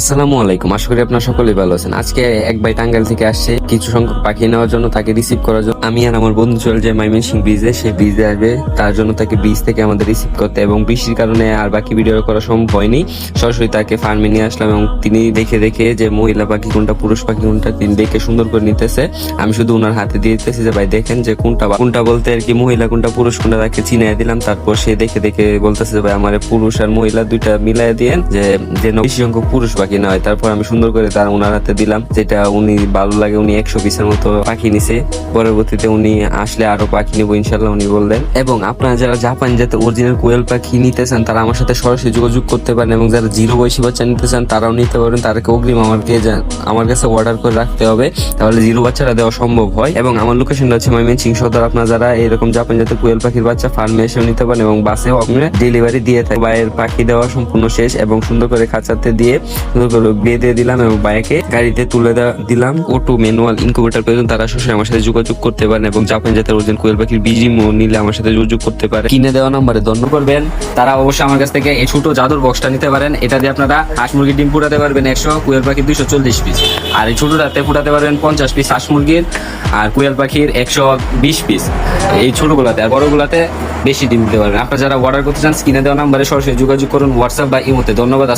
আসসালামু আলাইকুম। আশা করি আপনার সকলেই ভালো আছেন। আজকে এক ভাই টাঙ্গাইল থেকে আসছে। কিছু সংখ্যক পাখি নেওয়ার জন্য তাকে রিসিভ করার জন্য আমি আর আমার বন্ধু চলে যাই মাইমেন সিং ব্রিজে সে ব্রিজে আসবে। তার জন্য তাকে ব্রিজ থেকে আমাদের রিসিভ করতে এবং বৃষ্টির কারণে আর বাকি ভিডিও করা সম্ভব হয়নি। সরাসরি তাকে ফার্মে নিয়ে আসলাম এবং তিনি দেখে দেখে যে মহিলা পাখি কোনটা, পুরুষ পাখি কোনটা তিনি দেখে সুন্দর করে নিতেছে। আমি শুধু ওনার হাতে দিয়ে দিতেছি যে, ভাই, দেখেন যে কোনটা কোনটা বলতে আর কি মহিলা, কোনটা পুরুষ, কোনটা তাকে চিনিয়ে দিলাম। তারপর সে দেখে দেখে বলতেছে যে, ভাই, আমার পুরুষ আর মহিলা দুইটা মিলাই দিয়েন যে যেন বেশি সংখ্যক পুরুষ পাখি না। হয় তারপর আমি সুন্দর করে তার ওনার হাতে দিলাম, যেটা উনি ভালো লাগে, উনি একশো পিসের মতো পাখি নিছে। পরবর্তীতে উনি আসলে আরও পাখি নিবো ইনশাল্লাহ উনি বললেন। এবং আপনারা যারা জাপান যাতে অরিজিনাল কোয়েল পাখি নিতে চান, তারা আমার সাথে সরাসরি যোগাযোগ করতে পারেন এবং যারা জিরো বয়সী বাচ্চা নিতে চান, তারাও নিতে পারেন। তাদেরকে অগ্রিম আমাকে আমার কাছে অর্ডার করে রাখতে হবে, তাহলে জিরো বাচ্চাটা দেওয়া সম্ভব হয়। এবং আমার লোকেশনটা হচ্ছে ময়মন সিং সদর। আপনারা যারা এরকম জাপান যাতে কোয়েল পাখির বাচ্চা ফার্মে এসেও নিতে পারেন এবং বাসেও আপনারা ডেলিভারি দিয়ে থাকে বাইরের পাখি দেওয়া সম্পূর্ণ শেষ এবং সুন্দর করে খাঁচাতে দিয়ে বেঁধে দিলাম এবং বাইকে গাড়িতে তুলে দিলাম। অটো ম্যানুয়াল ইনকুবেটার তারা আমার সাথে যোগাযোগ করতে পারেন এবং জাপান জাতের ওজন কোয়েল পাখির নিলে আমার সাথে যোগাযোগ করতে পারে কিনে দেওয়া করবেন তারা অবশ্যই আমার কাছ থেকে এই ছোট জাদুর বক্সটা নিতে পারেন। এটা দিয়ে আপনারা হাঁস মুরগির ডিম পারবেন একশো, কোয়েল পাখির দুইশো চল্লিশ পিস আর এই ফুটাতে পারবেন পঞ্চাশ পিস হাঁস মুরগির, আর কোয়েল পাখির একশো বিশ পিস এই ছোটগুলাতে আর বড়গুলাতে বেশি ডিম দিতে পারবেন। আপনারা যারা অর্ডার করতে চান, স্ক্রিনে দেওয়া নাম্বারে সরাসরি যোগাযোগ করুন হোয়াটসঅ্যাপ বা ইমোতে। ধন্যবাদ